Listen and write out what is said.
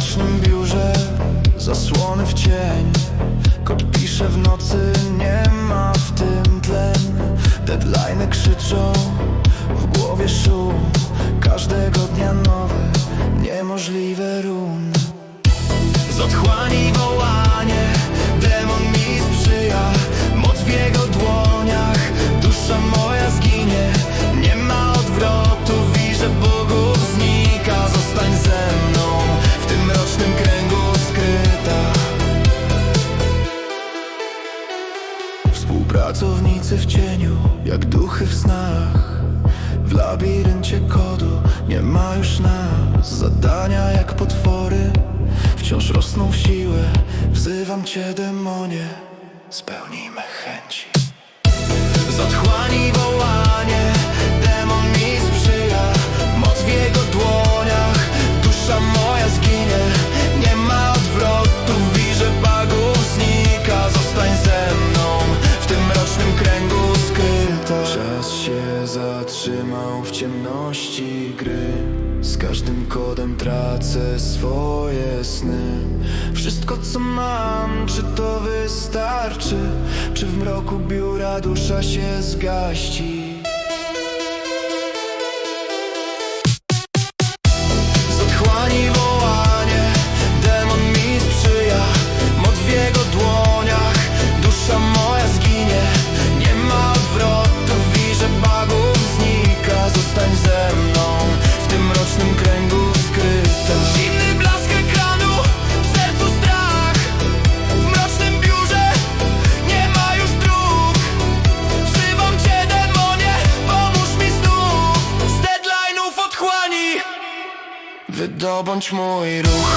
mrocznym biurze Zasłony w cień. Kot pisze w nocy Nie ma w tym tlen. Deadline'y krzyczą W głowie szum. Każdego dnia nowe Niemożliwe run. Z otchłani Współpracownicy w cieniu Jak duchy w snach. W labiryncie kodu Nie ma już nas. Zadania jak potwory Wciąż rosną w siłę. Wzywam cię demonie Spełnijmy chęci. Z otchłani zatrzymał w ciemności gry Z każdym kodem tracę swoje sny Wszystko co mam, czy to wystarczy? Czy w mroku biura dusza się zgaści? Wydobądź mój ruch